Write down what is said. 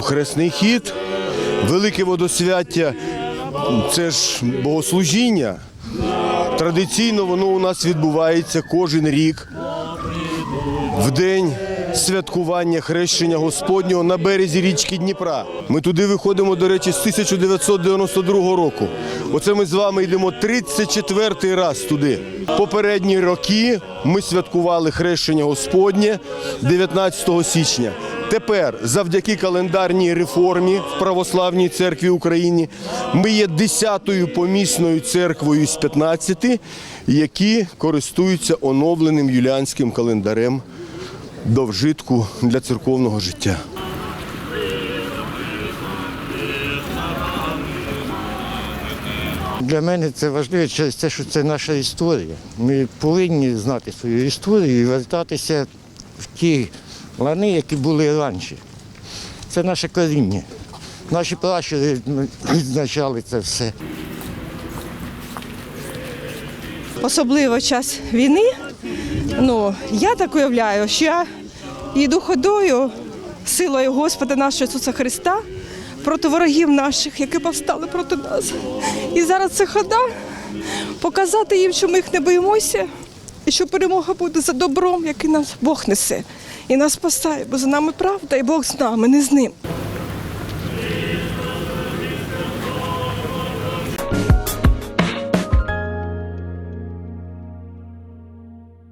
хресний хід, велике водосвяття це ж богослужіння. Традиційно воно у нас відбувається кожен рік в день святкування хрещення Господнього на березі річки Дніпра. Ми туди виходимо, до речі, з 1992 року. Оце ми з вами йдемо 34-й раз туди. Попередні роки ми святкували хрещення Господнє 19 січня. Тепер, завдяки календарній реформі в Православній церкві України, ми є 10-ю помісною церквою з 15, які користуються оновленим юліанським календарем до вжитку для церковного життя. Для мене це важливо через те, що це наша історія. Ми повинні знати свою історію і вертатися в ті лани, які були раніше. Це наше коріння. Наші пращури відзначали це все. особливо час війни. Ну, я так уявляю, що я йду ходою силою Господа нашого Ісуса Христа проти ворогів наших, які повстали проти нас. І зараз це хода показати їм, що ми їх не боїмося, і що перемога буде за добром, який нас Бог несе. І нас спасає, бо за нами правда, і Бог з нами, не з ним.